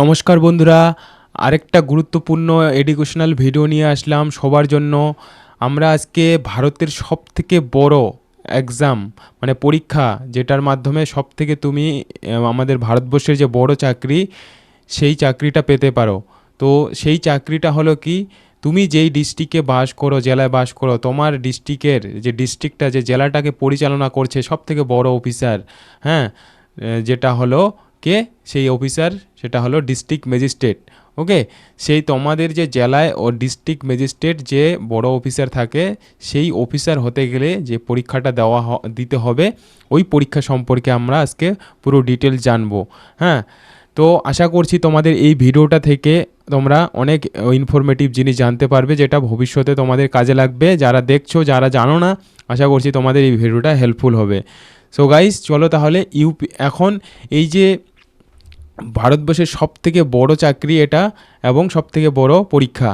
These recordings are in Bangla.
নমস্কার বন্ধুরা, আরেকটা গুরুত্বপূর্ণ এডুকেশনাল ভিডিও নিয়ে আসলাম সবার জন্য। আমরা আজকে ভারতের সবথেকে বড় এক্সাম মানে পরীক্ষা, যেটার মাধ্যমে সব থেকে তুমি আমাদের ভারতবর্ষের যে বড় চাকরি, সেই চাকরিটা পেতে পারো। তো সেই চাকরিটা হলো কি, তুমি যেই ডিস্ট্রিক্টে বাস করো, জেলায় বাস করো, তোমার ডিস্ট্রিক্টের যে ডিস্ট্রিক্টটা যে জেলাটাকে পরিচালনা করছে সব থেকে বড় অফিসার হ্যাঁ যেটা হলো কে? সেই অফিসার, সেটা হলো ডিস্ট্রিক্ট ম্যাজিস্ট্রেট। ওকে? সেই তোমাদের যে জেলায় ও ডিস্ট্রিক্ট ম্যাজিস্ট্রেট যে বড় অফিসার থাকে, সেই অফিসার হতে গেলে যে পরীক্ষাটা দেওয়া দিতে হবে, ওই পরীক্ষা সম্পর্কে আমরা আজকে পুরো ডিটেলস জানব। হ্যাঁ? তো আশা করছি তোমাদের এই ভিডিওটা থেকে তোমরা অনেক ইনফরমেটিভ জিনিস জানতে পারবে, যেটা ভবিষ্যতে তোমাদের কাজে লাগবে। যারা দেখছ, যারা জানো না, আশা করছি তোমাদের এই ভিডিওটা হেল্পফুল হবে। সো গাইস চলো তাহলে ইউপি, এখন এই যে ভারতবর্ষের সব থেকে বড় চাকরি এটা এবং সব থেকে বড় পরীক্ষা।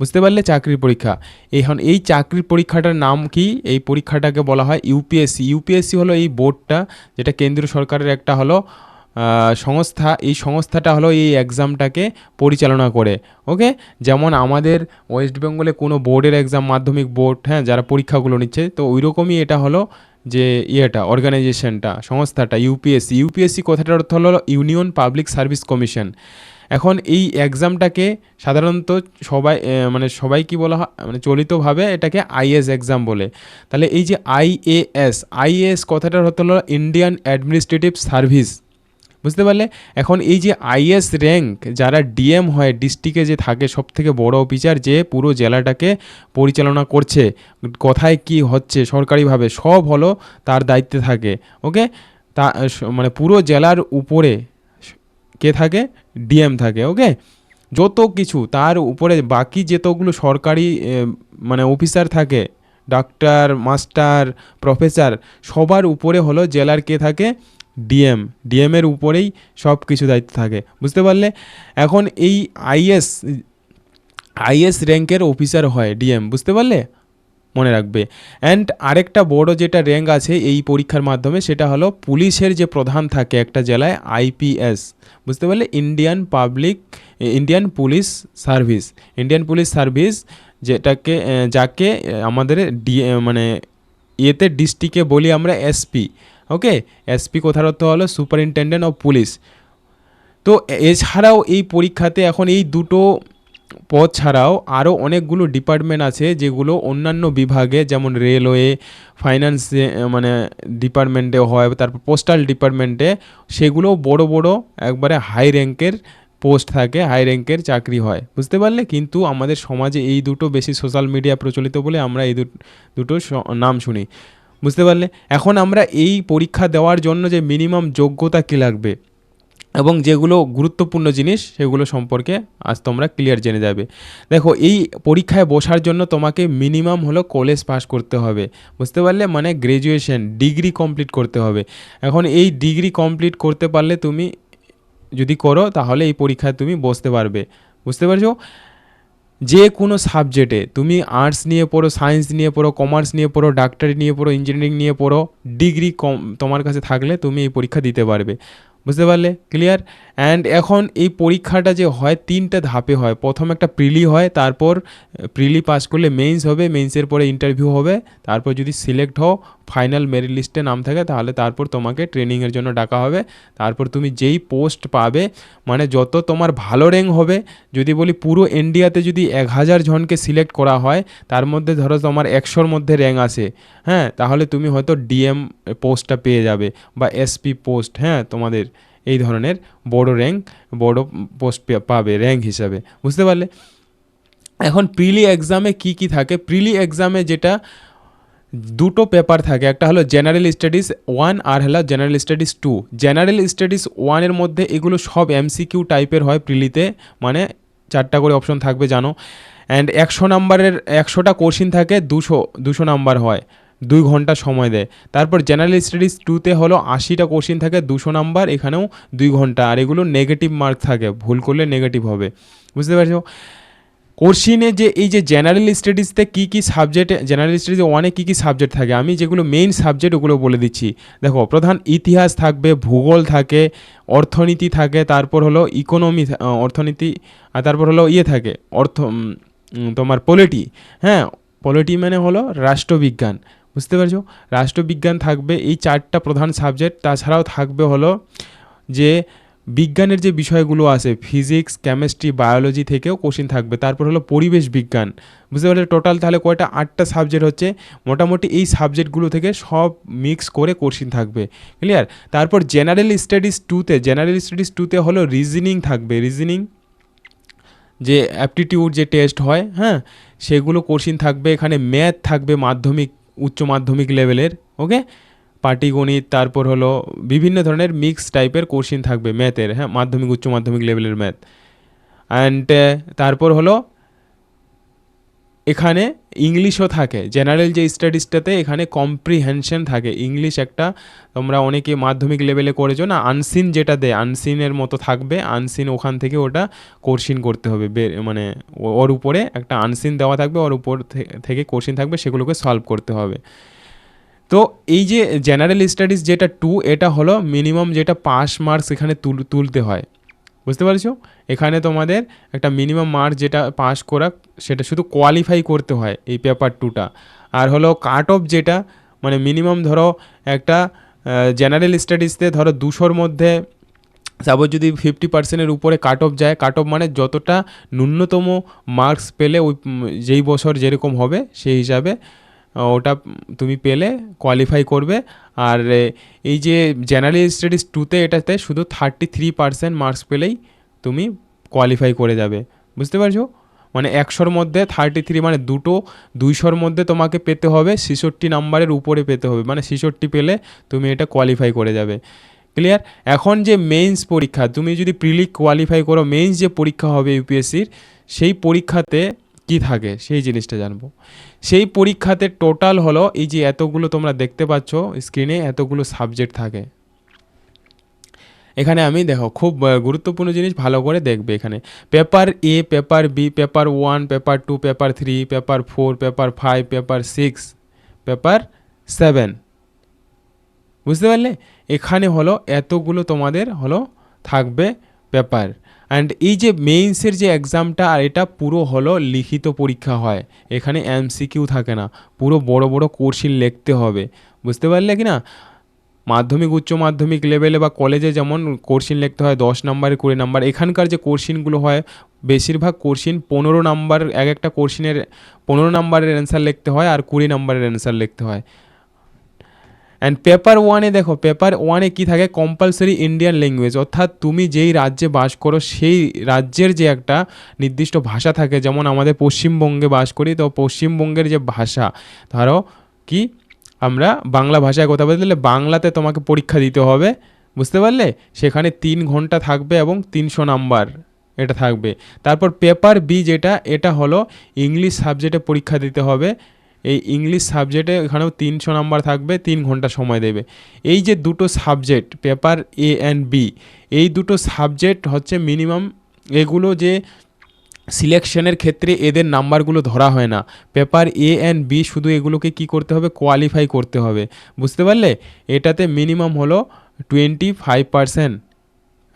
বুঝতে পারলে? চাকরির পরীক্ষা। এখন এই চাকরির পরীক্ষাটার নাম কি? এই পরীক্ষাটাকে বলা হয় ইউপিএসসি ইউপিএসসি হলো এই বোর্ডটা, যেটা কেন্দ্রীয় সরকারের একটা হলো সংস্থা। এই সংস্থাটা হলো এই এক্সামটাকে পরিচালনা করে, ওকে? যেমন আমাদের ওয়েস্ট বেঙ্গলে কোনো বোর্ডের এক্সাম, মাধ্যমিক বোর্ড হ্যাঁ যারা পরীক্ষাগুলো নিচ্ছে, তো ওই রকমই এটা হলো যে ইয়েটা অর্গানাইজেশনটা সংস্থাটা ইউপিএসসি ইউপিএসসি কথাটার অর্থ হলো ইউনিয়ন পাবলিক সার্ভিস কমিশন এখন এই এক্সামটাকে সাধারণত সবাই মানে সবাই কি বলা হয় মানে চলিতভাবে এটাকে আইএস এক্সাম বলে। তাহলে এই যে আইএএস আইএএস কথাটার অর্থ হলো ইন্ডিয়ান অ্যাডমিনিস্ট্রেটিভ সার্ভিস বুঝতে পারলে? এখন এই যে আইএস র্যাঙ্ক যারা ডিএম হয় ডিস্ট্রিক্টে যে থাকে সব থেকে বড় অফিসার যে পুরো জেলাটাকে পরিচালনা করছে, কোথায় কি হচ্ছে সরকারিভাবে, সব হলো তার দায়িত্বে থাকে ওকে তা মানে পুরো জেলার উপরে কে থাকে? ডিএম থাকে ওকে যত কিছু, তার উপরে বাকি যতগুলো সরকারি মানে অফিসার থাকে ডাক্তার মাস্টার প্রফেসর সবার উপরে হলো জেলার কে থাকে? ডিএম ডিএমের উপরেই সব কিছু দায়িত্ব থাকে। বুঝতে পারলে? এখন এই আইএস আইএস র্যাঙ্কের অফিসার হয় ডিএম বুঝতে পারলে? মনে রাখবে। অ্যান্ড আরেকটা বড় যেটা র্যাঙ্ক আছে এই পরীক্ষার মাধ্যমে সেটা হলো পুলিশের যে প্রধান থাকে একটা জেলায় আইপিএস বুঝতে পারলে? Indian public Indian police service Indian police service যেটাকে যাকে আমাদের ডি মানে ইয়েতে ডিস্ট্রিক্টে বলি আমরা এসপি ওকে এসপি অর্থ হলো সুপারিনটেন্ডেন্ট অফ পুলিশ তো এছাড়াও এই পরীক্ষাতে এখন এই দুটো পদ ছাড়াও আরও অনেকগুলো ডিপার্টমেন্ট আছে যেগুলো অন্যান্য বিভাগে, যেমন রেলওয়ে ফাইন্যান্সে মানে ডিপার্টমেন্টে হয়, তারপর পোস্টাল ডিপার্টমেন্টে সেগুলো বড় বড় একবারে হাই র্যাঙ্কের পোস্ট থাকে হাই র্যাঙ্কের চাকরি হয়। বুঝতে পারলে? কিন্তু আমাদের সমাজে এই দুটো বেশি সোশ্যাল মিডিয়া প্রচলিত বলে আমরা এই দুটো নাম শুনি। বুঝতে পারলে? এখন আমরা এই পরীক্ষা দেওয়ার জন্য যে মিনিমাম যোগ্যতা কী লাগবে এবং যেগুলো গুরুত্বপূর্ণ জিনিস সেগুলো সম্পর্কে আজ তোমরা ক্লিয়ার জেনে যাবে। দেখো, এই পরীক্ষায় বসার জন্য তোমাকে মিনিমাম হলো কলেজ পাস করতে হবে। বুঝতে পারলে? মানে গ্র্যাজুয়েশন ডিগ্রি কমপ্লিট করতে হবে। এখন এই ডিগ্রি কমপ্লিট করতে পারলে তুমি যদি করো, তাহলে এই পরীক্ষায় তুমি বসতে পারবে। বুঝতে পারছ? যে কোনো সাবজেক্টে তুমি আর্টস নিয়ে পড়ো সায়েন্স নিয়ে পড়ো কমার্স নিয়ে পড়ো ডাক্তারি নিয়ে পড়ো ইঞ্জিনিয়ারিং নিয়ে পড়ো ডিগ্রি কম তোমার কাছে থাকলে তুমি এই পরীক্ষা দিতে পারবে। বুঝতে পারলে? ক্লিয়ার অ্যান্ড এখন এই পরীক্ষাটা যে হয়, তিনটে ধাপে হয়। প্রথম একটা প্রিলি হয়, তারপর প্রিলি পাস করলে মেইনস হবে মেইনসের পরে ইন্টারভিউ হবে। তারপর যদি সিলেক্ট হও ফাইনাল মেরিট লিস্টে নাম থাকে, তাহলে তারপর তোমাকে ট্রেনিংয়ের জন্য ডাকা হবে। তারপর তুমি যেই পোস্ট পাবে মানে যত তোমার ভালো র্যাঙ্ক হবে, যদি বলি পুরো ইন্ডিয়াতে যদি এক হাজার জনকে সিলেক্ট করা হয়, তার মধ্যে ধরো তোমার একশোর মধ্যে র্যাঙ্ক আসে হ্যাঁ তাহলে তুমি হয়তো ডিএম পোস্টটা পেয়ে যাবে, বা এসপি পোস্ট হ্যাঁ তোমাদের। এই ধরনের বড় র্যাঙ্ক বড় পোস্ট পাবে র্যাঙ্ক হিসাবে। বুঝতে পারলে? এখন প্রিলি এক্সামে কি কি থাকে? প্রিলি এক্সামে যেটা দুটো পেপার থাকে, একটা হলো জেনারেল স্টাডিজ ওয়ান আর হলো general studies two general studies ওয়ানের মধ্যে এগুলো সব এমসিকিউ টাইপের হয় প্রিলিতে মানে চারটা করে অপশন থাকবে, জানো? অ্যান্ড একশো নাম্বারের একশোটা কোশ্চিন থাকে, দুশো দুশো নাম্বার হয়। দুই ঘণ্টা সময় দেয়। তারপর জেনারেল স্টাডিজ টুতে হলো আশিটা কোশ্চিন থাকে, দুশো নাম্বার এখানেও দুই ঘণ্টা। আর এগুলো নেগেটিভ মার্ক থাকে, ভুল করলে নেগেটিভ হবে। বুঝতে পারছ? কোশ্চিনে যে এই যে জেনারেল স্টাডিজতে কী কী সাবজেক্ট জেনারেল স্টাডিজে অনেক কী কী সাবজেক্ট থাকে, আমি যেগুলো মেইন সাবজেক্ট ওগুলো বলে দিচ্ছি। দেখো, প্রধান ইতিহাস থাকবে, ভূগোল থাকে, অর্থনীতি থাকে, তারপর হলো ইকোনমি অর্থনীতি, আর তারপর হলো ইয়ে থাকে, অর্থ তোমার পলিটি হ্যাঁ পলিটি মানে হলো রাষ্ট্রবিজ্ঞান। বুঝতে পারছ? রাষ্ট্রবিজ্ঞান থাকবে এই চারটা প্রধান সাবজেক্ট তাছাড়াও থাকবে হলো যে বিজ্ঞানের যে বিষয়গুলো আছে ফিজিক্স কেমিস্ট্রি বায়োলজি থেকেও কোশ্চিন থাকবে। তারপর হলো পরিবেশ বিজ্ঞান। বুঝতে পারলে টোটাল তাহলে কয়টা? আটটা সাবজেক্ট হচ্ছে। মোটামুটি এই সাবজেক্টগুলো থেকে সব মিক্স করে কোশ্চিন থাকবে। ক্লিয়ার তারপর জেনারেল স্টাডিজ টুতে জেনারেল স্টাডিজ টুতে হলো রিজনিং থাকবে। রিজনিং যে অ্যাপটিটিউড যে টেস্ট হয় হ্যাঁ? সেগুলো কোশ্চিন থাকবে। এখানে ম্যাথ থাকবে, মাধ্যমিক উচ্চ মাধ্যমিক লেভেলের ওকে পাটিগণিত তারপর হলো বিভিন্ন ধরনের মিক্স টাইপের কোশ্চিন থাকবে ম্যাথের হ্যাঁ? মাধ্যমিক, উচ্চ মাধ্যমিক লেভেলের ম্যাথ অ্যান্ড তারপর হলো এখানে ইংলিশও থাকে। জেনারেল যে স্টাডিজটাতে এখানে কম্প্রিহেনশন থাকে। ইংলিশ একটা তোমরা অনেকে মাধ্যমিক লেভেলে করেছ না আনসিন যেটা দেয় আনসিনের মতো থাকবে আনসিন ওখান থেকে ওটা কোর্সিন করতে হবে। মানে ওর উপরে একটা আনসিন দেওয়া থাকবে, ওর উপর থেকে কোর্সিন থাকবে, সেগুলোকে সলভ করতে হবে। তো এই যে জেনারেল স্টাডিজ যেটা টু এটা হলো মিনিমাম যেটা পাস মার্কস এখানে তুল তুলতে হয়। বুঝতে পারছ? এখানে তোমাদের একটা মিনিমাম মার্কস যেটা পাস করা, সেটা শুধু কোয়ালিফাই করতে হয় এই পেপার টুটা আর হলো কাট অফ যেটা মানে মিনিমাম ধরো একটা জেনারেল স্টাডিজতে ধরো দুশোর মধ্যে সাপোজ যদি ফিফটি পার্সেন্টের উপরে কাট অফ যায় কাট অফ মানে যতটা ন্যূনতম মার্কস পেলে ওই যেই বছর যেরকম হবে সেই হিসাবে ওটা তুমি পেলে কোয়ালিফাই করবে। আর এই যে জেনারেল স্টাডিজ টুতে এটাতে শুধু থার্টি থ্রি পার্সেন্ট মার্কস পেলেই তুমি কোয়ালিফাই করে যাবে। বুঝতে পারছ? মানে একশোর মধ্যে থার্টি থ্রি মানে দুটো, দুইশোর মধ্যে তোমাকে পেতে হবে, ছেষট্টি নাম্বারের উপরে পেতে হবে। মানে ছেষট্টি পেলে তুমি এটা কোয়ালিফাই করে যাবে। ক্লিয়ার এখন যে মেইনস পরীক্ষা, তুমি যদি প্রিলিক কোয়ালিফাই করো মেইনস যে পরীক্ষা হবে ইউপিএসসির সেই পরীক্ষাতে কি থাকে, সেই জিনিসটা জানব। সেই পরীক্ষাতে টোটাল হলো এই যে এতগুলো তোমরা দেখতে পাচ্ছ স্ক্রিনে এতগুলো সাবজেক্ট থাকে। এখানে আমি দেখো, খুব গুরুত্বপূর্ণ জিনিস ভালো করে দেখবে এখানে। Paper A paper B paper one paper two paper three paper four paper five paper six paper seven বুঝতে পারলে? এখানে হলো এতগুলো তোমাদের হলো থাকবে পেপার অ্যান্ড এই যে মেইনসের যে এক্সামটা আর এটা পুরো হলো লিখিত পরীক্ষা হয়। এখানে এমসিকিউ থাকে না। পুরো বড় বড় কোর্সিন লিখতে হবে। বুঝতে পারলে কি না? মাধ্যমিক, উচ্চ মাধ্যমিক লেভেলে বা কলেজে যেমন কোর্সিন লিখতে হয়, দশ নাম্বারে, কুড়ি নাম্বার, এখানকার যে কোর্সিনগুলো হয়, বেশিরভাগ কোর্সিন পনেরো নাম্বার, এক একটা কোর্সিনের পনেরো নাম্বারের অ্যান্সার লিখতে হয় আর কুড়ি নাম্বারের অ্যান্সার লিখতে হয়। অ্যান্ড পেপার ওয়ানে দেখো পেপার ওয়ানে কি থাকে? কম্পালসারি ইন্ডিয়ান ল্যাঙ্গুয়েজ অর্থাৎ তুমি যেই রাজ্যে বাস করো, সেই রাজ্যের যে একটা নির্দিষ্ট ভাষা থাকে, যেমন আমাদের পশ্চিমবঙ্গে বাস করি, তো পশ্চিমবঙ্গের যে ভাষা, ধরো কি? আমরা বাংলা ভাষায় কথা বলতে গেলে বাংলাতে তোমাকে পরীক্ষা দিতে হবে, বুঝতে পারলে? সেখানে তিন ঘণ্টা থাকবে এবং তিনশো নাম্বার এটা থাকবে। তারপর পেপার বি যেটা, এটা হলো ইংলিশ সাবজেক্টে পরীক্ষা দিতে হবে। এই ইংলিশ সাবজেক্টে এখানেও তিনশো নাম্বার থাকবে, তিন ঘণ্টা সময় দেবে। এই যে দুটো subject paper A and B এই দুটো সাবজেক্ট হচ্ছে মিনিমাম এগুলো যে সিলেকশনের ক্ষেত্রে এদের নাম্বারগুলো ধরা হয় না। পেপার এ অ্যান্ড বি শুধু এগুলোকে কি করতে হবে? কোয়ালিফাই করতে হবে। বুঝতে পারলে? এটাতে মিনিমাম হলো টোয়েন্টি ফাইভ পার্সেন্ট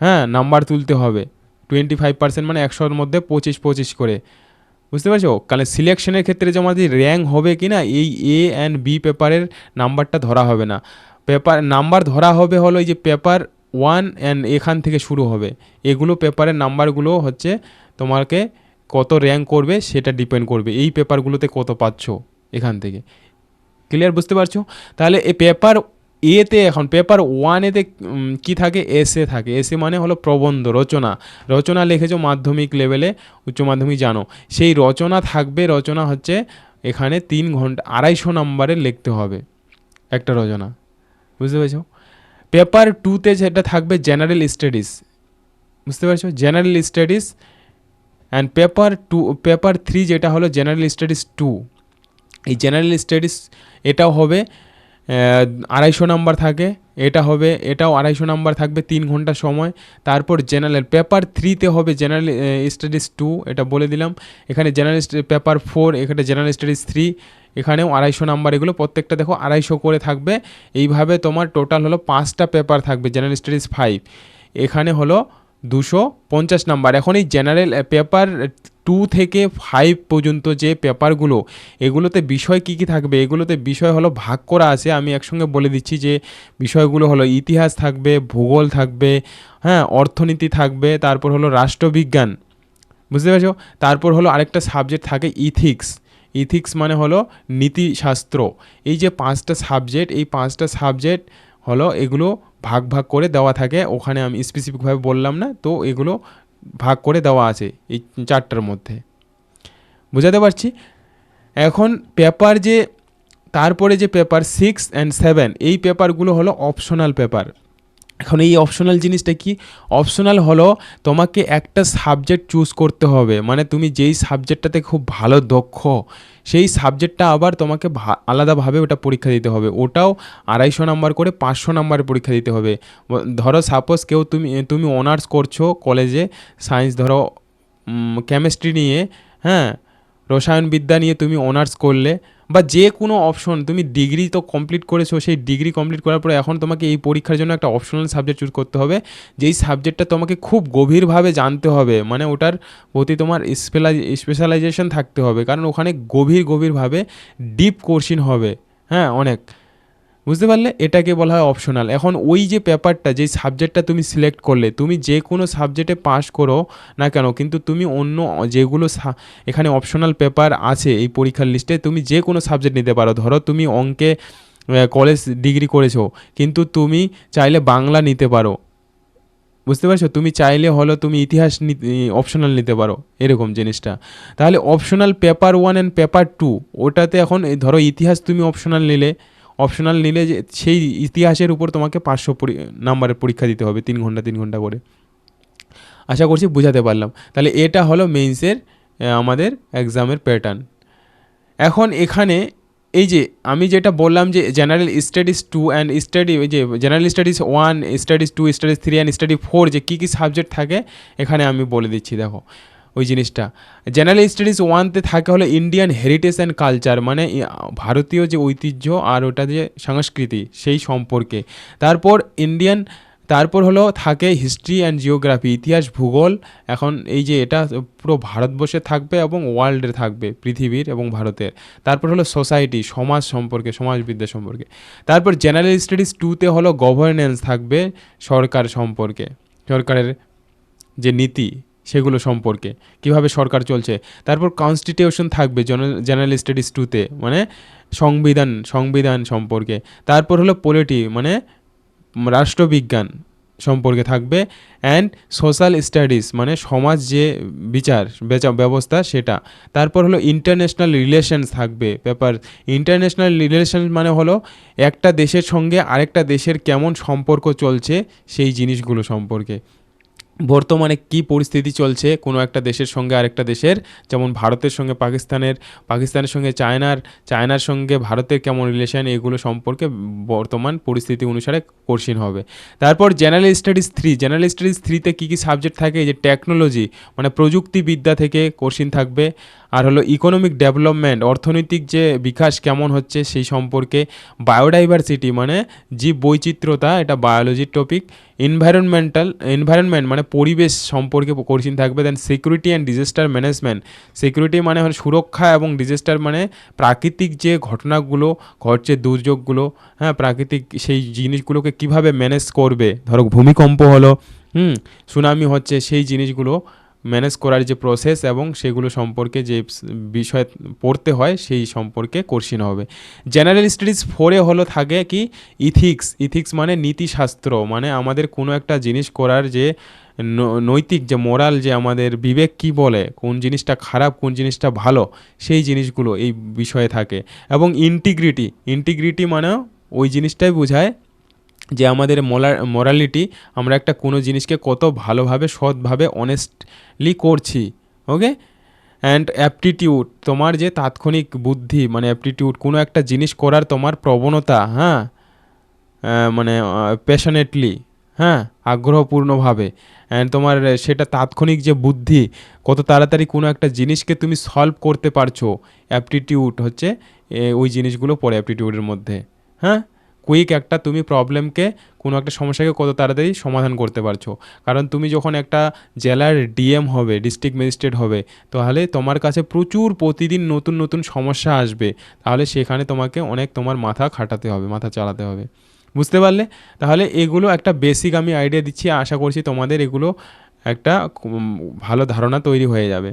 হ্যাঁ নাম্বার তুলতে হবে। টোয়েন্টি ফাইভ পার্সেন্ট মানে একশোর মধ্যে পঁচিশ পঁচিশ করে। বুঝতে পারছ? কারণ সিলেকশনের ক্ষেত্রে যে র্যাঙ্ক হবে কি না এই এ অ্যান্ড বি পেপারের নাম্বারটা ধরা হবে না। পেপার নাম্বার ধরা হবে হলো এই যে পেপার ওয়ান অ্যান্ড এখান থেকে শুরু হবে। এগুলো পেপারের নাম্বারগুলো হচ্ছে তোমাকে কত র্যাঙ্ক করবে সেটা ডিপেন্ড করবে। এই পেপারগুলোতে কত পাচ্ছ এখান থেকে। ক্লিয়ার বুঝতে পারছ? তাহলে এই পেপার এতে এখন পেপার ওয়ানেতে কি থাকে? এসে থাকে। এসে মানে হলো প্রবন্ধ, রচনা। রচনা লিখেছো মাধ্যমিক লেভেলে উচ্চ মাধ্যমিক জানো। সেই রচনা থাকবে, রচনা হচ্ছে এখানে তিন ঘণ্টা, আড়াইশো নাম্বারের লিখতে হবে একটা রচনা। বুঝতে পেরেছ? পেপার টুতে যেটা থাকবে জেনারেল স্টাডিজ বুঝতে পারছ? General studies and paper two paper three যেটা হলো জেনারেল স্টাডিজ টু এই জেনারেল স্টাডিজ এটাও হবে আড়াইশো নাম্বার থাকে, এটা হবে, এটাও আড়াইশো নাম্বার থাকবে তিন ঘণ্টা সময়। তারপর জেনারেল পেপার থ্রিতে হবে জেনারেল স্টাডিজ টু, এটা বলে দিলাম। এখানে জেনারেল পেপার ফোর, এখানে জেনারেল স্টাডিজ থ্রি, এখানেও আড়াইশো নাম্বার, এগুলো প্রত্যেকটা দেখো আড়াইশো করে থাকবে। এইভাবে তোমার টোটাল হলো পাঁচটা পেপার থাকবে জেনারেল স্টাডিজ ফাইভ। এখানে হলো দুশো পঞ্চাশ নাম্বার। এখন এই জেনারেল পেপার টু থেকে ফাইভ পর্যন্ত যে পেপারগুলো, এগুলোতে বিষয় কী কী থাকবে? এগুলোতে বিষয় হলো ভাগ করা আছে। আমি একসঙ্গে বলে দিচ্ছি যে বিষয়গুলো হলো ইতিহাস থাকবে, ভূগোল থাকবে হ্যাঁ অর্থনীতি থাকবে, তারপর হলো রাষ্ট্রবিজ্ঞান। বুঝতে পেরেছ? তারপর হলো আরেকটা সাবজেক্ট থাকে ইথিক্স ইথিক্স মানে হলো নীতিশাস্ত্র। এই যে পাঁচটা সাবজেক্ট এই পাঁচটা সাবজেক্ট হলো এগুলো ভাগ ভাগ করে দেওয়া থাকে। ওখানে আমি স্পেসিফিকভাবে বললাম না, তো এগুলো ভাগ করে দেওয়া আছে এই চারটার মধ্যে। বোঝাতে পারছি? এখন পেপার যে, তারপরে যে পেপার সিক্স অ্যান্ড সেভেন এই পেপারগুলো হলো অপশনাল পেপার এখন এই অপশনাল জিনিসটা কি? অপশনাল হলো তোমাকে একটা সাবজেক্ট চুজ করতে হবে। মানে তুমি যেই সাবজেক্টটাতে খুব ভালো, দক্ষ, সেই সাবজেক্টটা আবার তোমাকে আলাদাভাবে ওটা পরীক্ষা দিতে হবে। ওটাও আড়াইশো নাম্বার করে পাঁচশো নাম্বারের পরীক্ষা দিতে হবে। ধরো সাপোজ কেউ তুমি তুমি অনার্স করছ কলেজে সায়েন্স ধরো কেমিস্ট্রি নিয়ে হ্যাঁ? রসায়নবিদ্যা নিয়ে তুমি অনার্স করলে বা যে কোনো অপশন তুমি ডিগ্রি তো কমপ্লিট করেছ, সেই ডিগ্রি কমপ্লিট করার পরে এখন তোমাকে এই পরীক্ষার জন্য একটা অপশনাল সাবজেক্ট চুজ করতে হবে, যেই সাবজেক্টটা তোমাকে খুব গভীরভাবে জানতে হবে মানে ওটার প্রতি তোমার স্পেশালাইজেশন থাকতে হবে, কারণ ওখানে গভীর, গভীরভাবে ডিপ কোর্সিন হবে হ্যাঁ অনেক। বুঝতে পারলে? এটাকে বলা হয় অপশনাল এখন ওই যে পেপারটা, যেই সাবজেক্টটা তুমি সিলেক্ট করলে, তুমি যে কোনো সাবজেক্টে পাস করো না কেন, কিন্তু তুমি অন্য যেগুলো এখানে অপশনাল পেপার আছে এই পরীক্ষার লিস্টে তুমি যে কোনো সাবজেক্ট নিতে পারো। ধরো তুমি অঙ্কে কলেজ ডিগ্রি করেছ, কিন্তু তুমি চাইলে বাংলা নিতে পারো। বুঝতে পারছ? তুমি চাইলে হলো তুমি ইতিহাস অপশনাল নিতে পারো, এরকম জিনিসটা। তাহলে optional paper one and paper two ওটাতে এখন ধরো ইতিহাস তুমি অপশনাল নিলে অপশনাল নিলে যে সেই ইতিহাসের উপর তোমাকে পাঁচশো নাম্বারের পরীক্ষা দিতে হবে, তিন ঘণ্টা তিন ঘণ্টা করে। আশা করছি বুঝাতে পারলাম। তাহলে এটা হলো মেইনসের আমাদের এক্সামের প্যাটার্ন এখন এখানে এই যে আমি যেটা বললাম যে general studies two and study যে general studies one studies two studies three and study four যে কী কী সাবজেক্ট থাকে, এখানে আমি বলে দিচ্ছি, দেখো। ওই জিনিসটা। জেনারেল স্টাডিজ ওয়ানতে থাকে হলো ইন্ডিয়ান হেরিটেজ অ্যান্ড কালচার মানে ভারতীয় যে ঐতিহ্য আর ওটা যে সংস্কৃতি, সেই সম্পর্কে। তারপর ইন্ডিয়ান তারপর হলো থাকে হিস্ট্রি অ্যান্ড জিওগ্রাফি ইতিহাস, ভূগোল, এখন এই যে এটা পুরো ভারতবর্ষে থাকবে এবং ওয়ার্ল্ডে থাকবে, পৃথিবীর এবং ভারতের। তারপর হলো সোসাইটি সমাজ সম্পর্কে, সমাজবিদ্যা সম্পর্কে। তারপর জেনারেল স্টাডিজ টুতে হলো গভর্নেন্স থাকবে সরকার সম্পর্কে, সরকারের যে নীতি। সেগুলো সম্পর্কে, কীভাবে সরকার চলছে। তারপর কনস্টিটিউশন থাকবে জেনারেল স্টাডিজ টুতে মানে সংবিধান সংবিধান সম্পর্কে। তারপর হলো পলিটি মানে রাষ্ট্রবিজ্ঞান সম্পর্কে থাকবে অ্যান্ড সোশ্যাল স্টাডিজ মানে সমাজ যে বিচার, বেচা- ব্যবস্থা সেটা। তারপর হলো ইন্টারন্যাশনাল রিলেশনস থাকবে, ব্যাপার। ইন্টারন্যাশনাল রিলেশন মানে হলো একটা দেশের সঙ্গে আরেকটা দেশের কেমন সম্পর্ক চলছে, সেই জিনিসগুলো সম্পর্কে। বর্তমানে কি পরিস্থিতি চলছে কোনো একটা দেশের সঙ্গে আরেকটা দেশের? যেমন ভারতের সঙ্গে পাকিস্তানের পাকিস্তানের সঙ্গে চায়নার চায়নার সঙ্গে ভারতের কেমন রিলেশন এগুলো সম্পর্কে বর্তমান পরিস্থিতি অনুসারে কোর্সিন হবে। তারপর general studies three general studies থ্রিতে কী কী সাবজেক্ট থাকে? যে টেকনোলজি মানে প্রযুক্তিবিদ্যা থেকে কোর্সিন থাকবে। আর হলো ইকোনমিক ডেভেলপমেন্ট অর্থনৈতিক যে বিকাশ কেমন হচ্ছে সেই সম্পর্কে বায়োডাইভার্সিটি মানে জীব বৈচিত্র্যতা এটা বায়োলজির টপিক এনভায়রনমেন্টাল এনভায়রনমেন্ট মানে পরিবেশ সম্পর্কে কোর্সিন থাকবে then security and disaster management security মানে হলো সুরক্ষা এবং ডিজাস্টার মানে প্রাকৃতিক যে ঘটনাগুলো ঘটছে, দুর্যোগগুলো হ্যাঁ প্রাকৃতিক সেই জিনিসগুলোকে কীভাবে ম্যানেজ করবে, ধরো ভূমিকম্প হলো, হুম সুনামি হচ্ছে সেই জিনিসগুলো ম্যানেজ করার যে প্রসেস এবং সেগুলো সম্পর্কে যে বিষয় পড়তে হয়, সেই সম্পর্কে কোর্সিন হবে। জেনারেল স্টাডিজ ফোরে হলো থাকে কি ইথিক্স ইথিক্স মানে নীতিশাস্ত্র মানে আমাদের কোনো একটা জিনিস করার যে নৈতিক যে মোরাল যে আমাদের বিবেক কি বলে, কোন জিনিসটা খারাপ, কোন জিনিসটা ভালো, সেই জিনিসগুলো এই বিষয়ে থাকে। এবং ইন্টিগ্রিটি ইন্টিগ্রিটি মানে ওই জিনিসটাই বোঝায় যে আমাদের মোরালিটি আমরা একটা কোনো জিনিসকে কত ভালোভাবে, সৎভাবে অনেস্টলি করছি ওকে অ্যান্ড অ্যাপটিটিউড তোমার যে তাৎক্ষণিক বুদ্ধি মানে অ্যাপটিটিউড কোনো একটা জিনিস করার তোমার প্রবণতা হ্যাঁ? মানে প্যাশনেটলি হ্যাঁ? আগ্রহপূর্ণভাবে। অ্যান্ড তোমার সেটা তাৎক্ষণিক যে বুদ্ধি, কত তাড়াতাড়ি কোনো একটা জিনিসকে তুমি সলভ করতে পারছ অ্যাপটিটিউড হচ্ছে ওই জিনিসগুলো পড়ে অ্যাপটিটিউডের মধ্যে হ্যাঁ? কুইক একটা তুমি প্রবলেমকে কোনো একটা সমস্যাকে কত তাড়াতাড়ি সমাধান করতে পারছ। কারণ তুমি যখন একটা জেলার ডিএম হবে ডিস্ট্রিক্ট ম্যাজিস্ট্রেট হবে, তাহলে তোমার কাছে প্রচুর প্রতিদিন নতুন নতুন সমস্যা আসবে। তাহলে সেখানে তোমাকে অনেক তোমার মাথা খাটাতে হবে, মাথা চালাতে হবে। বুঝতে পারলে? তাহলে এগুলো একটা বেসিক আমি আইডিয়া দিচ্ছি, আশা করছি তোমাদের এগুলো একটা ভালো ধারণা তৈরি হয়ে যাবে।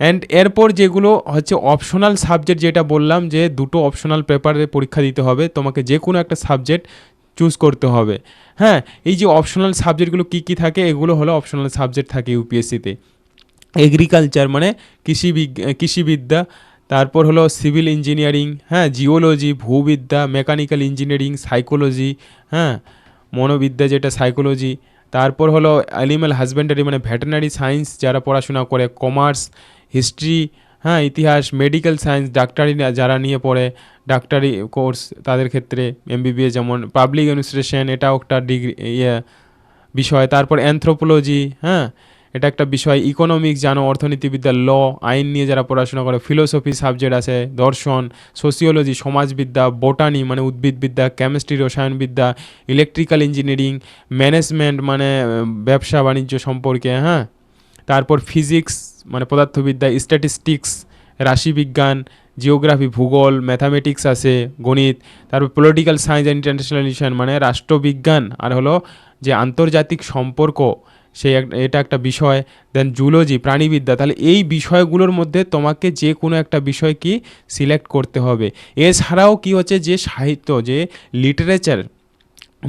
অ্যান্ড এরপর যেগুলো হচ্ছে অপশনাল সাবজেক্ট যেটা বললাম যে দুটো অপশনাল পেপারে পরীক্ষা দিতে হবে, তোমাকে যে কোনো একটা সাবজেক্ট চুজ করতে হবে। হ্যাঁ এই যে অপশনাল সাবজেক্টগুলো কী কী থাকে, এগুলো হলো অপশনাল সাবজেক্ট থাকে ইউপিএসসিতে এগ্রিকালচার মানে কৃষি কৃষিবিদ্যা তারপর হলো সিভিল ইঞ্জিনিয়ারিং হ্যাঁ জিওলজি ভূবিদ্যা মেকানিক্যাল ইঞ্জিনিয়ারিং সাইকোলজি হ্যাঁ মনোবিদ্যা যেটা সাইকোলজি তারপর হলো অ্যানিম্যাল হাজবেন্ডারি মানে ভেটেনারি সায়েন্স যারা পড়াশোনা করে কমার্স হিস্ট্রি হ্যাঁ ইতিহাস মেডিকেল সায়েন্স ডাক্তারি যারা নিয়ে পড়ে, ডাক্তারি কোর্স তাদের ক্ষেত্রে এমবিবিএস যেমন পাবলিক অ্যাডমিনিস্ট্রেশন এটাও একটা ডিগ্রি ইয়ে বিষয়। তারপর অ্যানথ্রোপোলজি হ্যাঁ এটা একটা বিষয়। ইকোনমিক্স জানো, অর্থনীতিবিদ্যা ল আইন নিয়ে যারা পড়াশোনা করে ফিলোসফি সাবজেক্ট আছে, দর্শন সোসিওলজি সমাজবিদ্যা বোটানি মানে উদ্ভিদবিদ্যা কেমিস্ট্রি রসায়নবিদ্যা ইলেকট্রিক্যাল ইঞ্জিনিয়ারিং ম্যানেজমেন্ট মানে ব্যবসা, বাণিজ্য সম্পর্কে হ্যাঁ। তারপর ফিজিক্স মানে পদার্থবিদ্যা স্ট্যাটিস্টিক্স রাশিবিজ্ঞান জিওগ্রাফি ভূগোল ম্যাথামেটিক্স আছে, গণিত, তারপর political science and international relation মানে রাষ্ট্রবিজ্ঞান, আর হলো যে আন্তর্জাতিক সম্পর্ক, সেই এটা একটা বিষয় দেন জুলজি প্রাণীবিদ্যা, তাহলে এই বিষয়গুলোর মধ্যে তোমাকে যে কোনো একটা বিষয় কি সিলেক্ট করতে হবে। এছাড়াও কি হচ্ছে যে সাহিত্য, যে লিটারেচার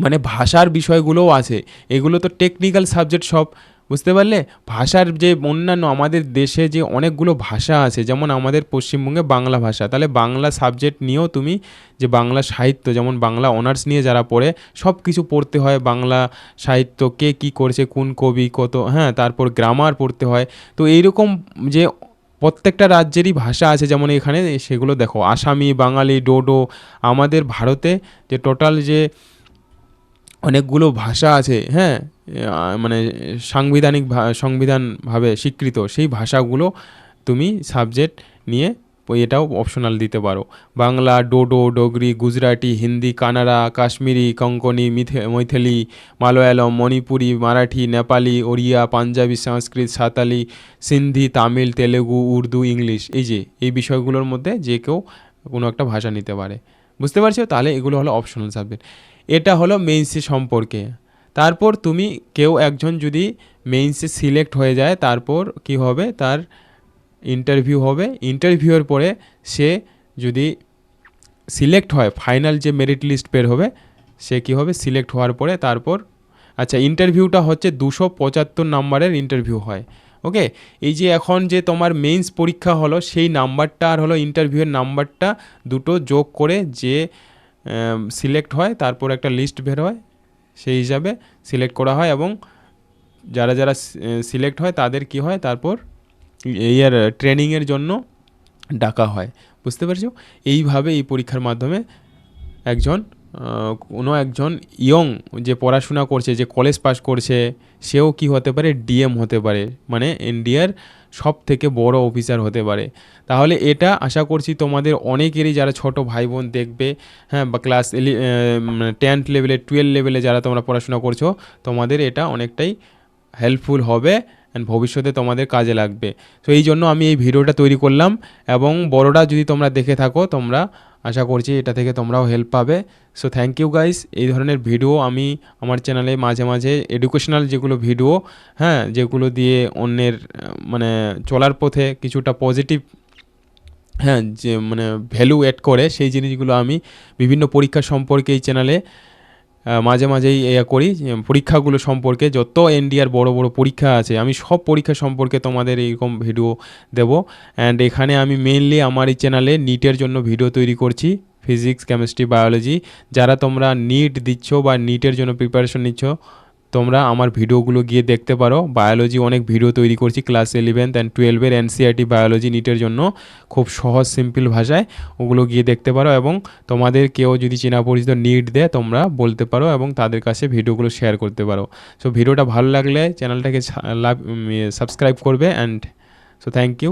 মানে ভাষার বিষয়গুলোও আছে, এগুলো তো টেকনিক্যাল সাবজেক্ট সব বুঝতে পারলে? ভাষার যে অন্যান্য আমাদের দেশে যে অনেকগুলো ভাষা আছে, যেমন আমাদের পশ্চিমবঙ্গে বাংলা ভাষা, তাহলে বাংলা সাবজেক্ট নিয়েও তুমি যে বাংলা সাহিত্য, যেমন বাংলা অনার্স নিয়ে যারা পড়ে সব কিছু পড়তে হয়। বাংলা সাহিত্য কে কী করেছে, কোন কবি কত হ্যাঁ তারপর গ্রামার পড়তে হয়। তো এইরকম যে প্রত্যেকটা রাজ্যেরই ভাষা আছে, যেমন এখানে, সেগুলো দেখো। আসামি, বাঙালি, ডোডো, আমাদের ভারতে যে টোটাল যে অনেকগুলো ভাষা আছে হ্যাঁ মানে সাংবিধানিক সংবিধানভাবে স্বীকৃত, সেই ভাষাগুলো তুমি সাবজেক্ট নিয়ে এটাও অপশনাল দিতে পারো। বাংলা, ডোডো, ডোগরি, গুজরাটি, হিন্দি, কানাড়া, কাশ্মীরি কঙ্কনি মিথে, মৈথিলি, মালয়ালম, মণিপুরি, মারাঠি, নেপালি, ওড়িয়া, পাঞ্জাবি, সংস্কৃত সাঁতালি সিন্ধি, তামিল, তেলেগু, উর্দু, ইংলিশ, এই যে, এই বিষয়গুলোর মধ্যে যে কেউ কোনো একটা ভাষা নিতে পারে। বুঝতে পারছ? তাহলে এগুলো হলো অপশনাল সাবজেক্ট এটা হলো মেইনসি সম্পর্কে। তারপর তুমি কেউ একজন যদি মেইনসে সিলেক্ট হয়ে যায়, তারপর কি হবে? তার ইন্টারভিউ হবে। ইন্টারভিউয়ের পরে সে যদি সিলেক্ট হয় ফাইনাল যে মেরিট লিস্ট বের হবে, সে কি হবে? সিলেক্ট হওয়ার পরে তারপর আচ্ছা ইন্টারভিউটা হচ্ছে দুশো পঁচাত্তর নাম্বারের ইন্টারভিউ হয়। ওকে এই যে এখন যে তোমার মেইনস পরীক্ষা হলো, সেই নাম্বারটা আর হলো ইন্টারভিউয়ের নাম্বারটা দুটো যোগ করে যে সিলেক্ট হয়, তারপর একটা লিস্ট বের হয়, সেই হিসাবে সিলেক্ট করা হয় এবং যারা যারা সিলেক্ট হয় তাদের কি হয়? তারপর ইয়ার ট্রেনিংয়ের জন্য ডাকা হয়। বুঝতে পারছ? এইভাবে এই পরীক্ষার মাধ্যমে একজন কোনো একজন ইয়ং যে পড়াশোনা করছে, যে কলেজ পাস করছে, সেও কি হতে পারে? ডিএম হতে পারে। মানে ইন্ডিয়ার সব থেকে বড় অফিসার হতে পারে। তাহলে এটা আশা করছি তোমাদের অনেকেরই যারা ছোট ভাই বোন দেখবে হ্যাঁ বা ক্লাস এলি টেন্থ লেভেলে টুয়েলভ লেভেলে যারা তোমরা পড়াশোনা করছ, তোমাদের এটা অনেকটাই হেল্পফুল হবে। অ্যান্ড ভবিষ্যতে তোমাদের কাজে লাগবে। তো এই জন্য আমি এই ভিডিওটা তৈরি করলাম এবং বড়োটা যদি তোমরা দেখে থাকো, তোমরা আশা করছি এটা থেকে তোমরাও হেল্প পাবে। সো থ্যাংক ইউ গাইস এই ধরনের ভিডিও আমি আমার চ্যানেলে মাঝে মাঝে এডুকেশনাল যেগুলো ভিডিও হ্যাঁ যেগুলো দিয়ে অন্যের মানে চলার পথে কিছুটা পজিটিভ হ্যাঁ যে মানে ভ্যালু অ্যাড করে, সেই জিনিসগুলো আমি বিভিন্ন পরীক্ষা সম্পর্কে এই চ্যানেলে মাঝে মাঝেই এ করি পরীক্ষাগুলো সম্পর্কে যত এনডিআর বড় বড় পরীক্ষা আছে, আমি সব পরীক্ষা সম্পর্কে তোমাদের এইরকম ভিডিও দেব। অ্যান্ড এখানে আমি মেইনলি আমার এই চ্যানেলে নিটের জন্য ভিডিও তৈরি করছি ফিজিক্স কেমিস্ট্রি বায়োলজি যারা তোমরা নিট দিচ্ছ বা নিটের জন্য প্রিপারেশন নিচ্ছ তোমরা আমার ভিডিওগুলো গিয়ে দেখতে পারো। বায়োলজি অনেক ভিডিও তৈরি করছি ক্লাস ইলেভেন্থ অ্যান্ড টুয়েলভের এনসিআরটি বায়োলজি নিটের জন্য। খুব সহজ সিম্পল ভাষায় ওগুলো গিয়ে দেখতে পারো এবং তোমাদের কেউ যদি চেনা পরিচিত নিট দেয়, তোমরা বলতে পারো এবং তাদের কাছে ভিডিওগুলো শেয়ার করতে পারো। সো ভিডিওটা ভালো লাগলে চ্যানেলটাকে সাবস্ক্রাইব করবে অ্যান্ড সো থ্যাংক ইউ